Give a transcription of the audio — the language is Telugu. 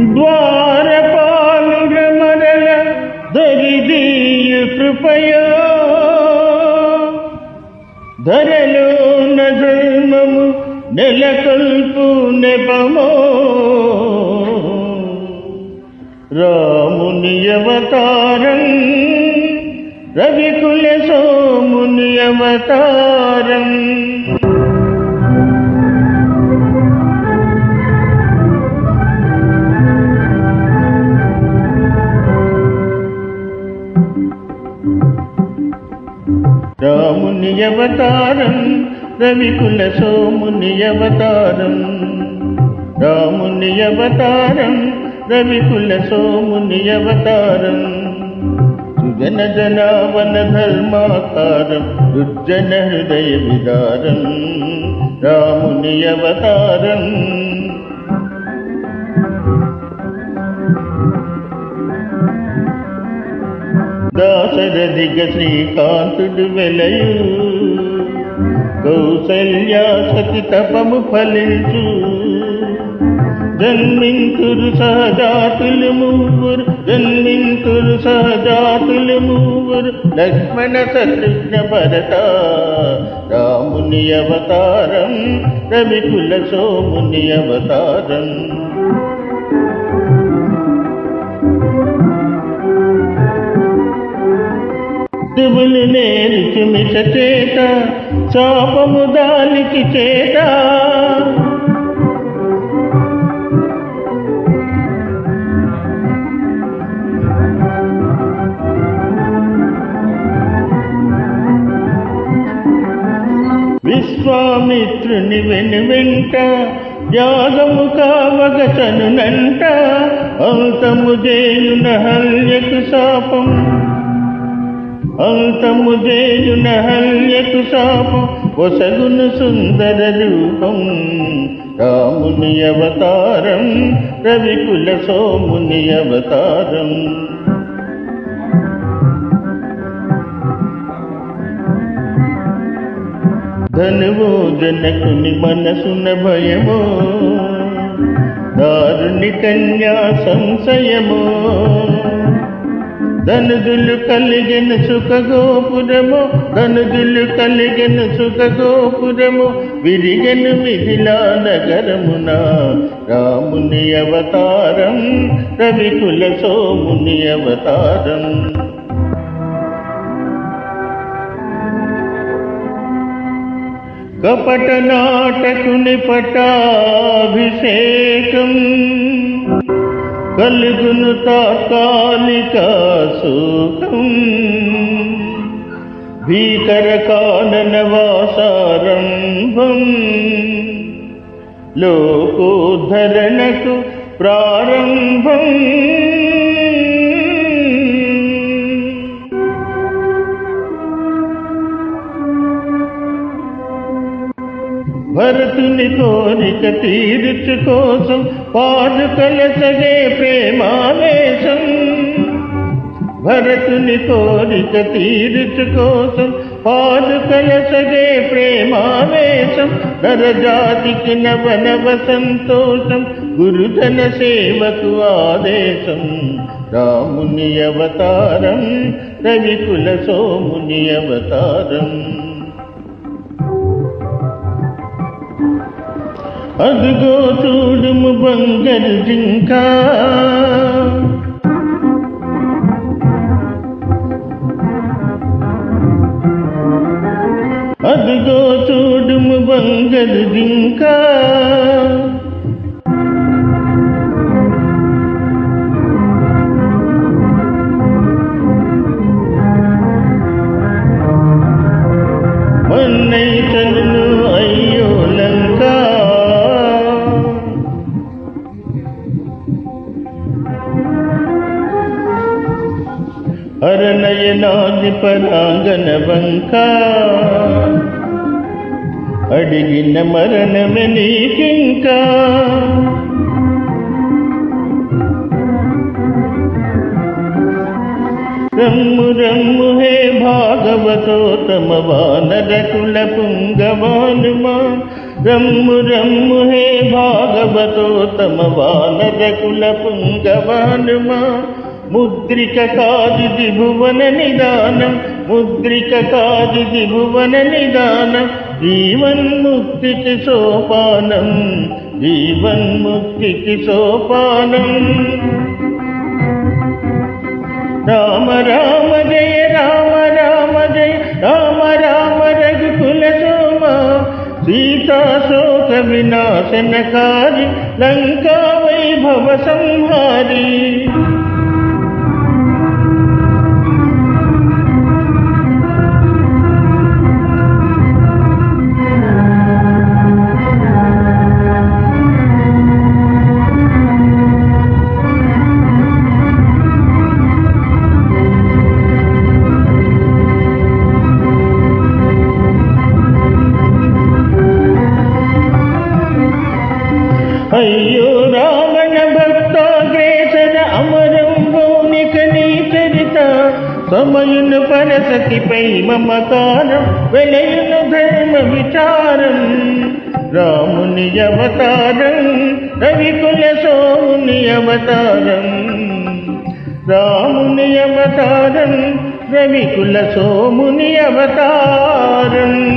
ద్వారపాలుడ మరల దరిదీయు కృపయో. ధరలో ధర్మము నెలకొల్పు నెపమో. రాముని అవతారం రవికుల సోముని అవతారం. రాముని అవతారం రవికుల సోముని అవతారం రాముని అవతారం రవికుల సోముని అవతారం సుజన జనావన ధర్మాకారం దుర్జన హృదయ విదారం రాముని అవతారం శరదిగ శ్రీకాంతుడు వెలయు. కౌసల్యా సతి తపము ఫలించు. జన్మింతురు సహజాతులు మూవురు జన్మింతురు సహజాతులు మూవురు లక్ష్మణ సకృష్ణ భరత రాముని అవతారం రవికుల సోముని అవతారం. దివులు నేరుచు మిష చేత శాపము దానికి చేత. విశ్వామిత్రుని వెను వెంట యాగము కావగతనునంట అంతము చేయున హల్యకు శాపం. అంతము చేయున హల్యకు శాపం ఒసగును సుందర రూపం. రాముని అవతారం రవికుల సోముని అవతారం. ధనువో జనకుని మనసున భయమో దారుణి కన్యా సంశయమో. ధనుదులు కలిగిన సుఖగోపురము ధనుదులు కలిగిన సుఖగోపురము విరిగను మిథిలా నగరమున రాముని అవతారం రవికుల సోముని అవతారం. కపట నాటకుని పటాభిషేకం. కలుగును తాత్కాలిక సుఖం. భీకర కానన వాసారంభం. లోకోద్ధరణకు ప్రారంభం. భరతుని కోరిక తీర్చు కోసం పాదుకల సగే ప్రేమావేశం. భరతుని కోరిక తీర్చు కోసం పాదుకల సగే ప్రేమావేశం. నరజాతికి నవ నవ సంతోషం గురుజన సేవకు ఆదేశం. రాముని అవతారం రవికుల సోముని అవతారం. అదుగో చూడుము బంగారు జింక. అదుగో చూడుము బంగారు జింక. మన్నైతను అరణయనాది పరాంగన వంక అడిగిన మరణమే నీకింకా. రమ్ము రమ్ము హే భాగవతోత్తమ వానర కుల పుంగవానుమా. రమ్ము రమ్ము హే భాగవతోత్తమ వానర కుల పుంగవానుమా. ముద్రిక కాదిది భువన నిదానం ముద్రిక కాదిది భువన నిదానం. జీవన్ముక్తికి సోపానం జీవన్ముక్తికి సోపానం. రామ రామ జయ రామ రామ జయ రామ రామ రఘుకుల సోమ. సీతా శోక వినాశనకారి లంకా వైభవ సంహారీ. సమయును పరసతిపై మమకారం వెలయును ధర్మ విచారం. రాముని అవతారం రవికుల సోముని అవతారం. రాముని అవతారం రవికుల సోముని అవతారం.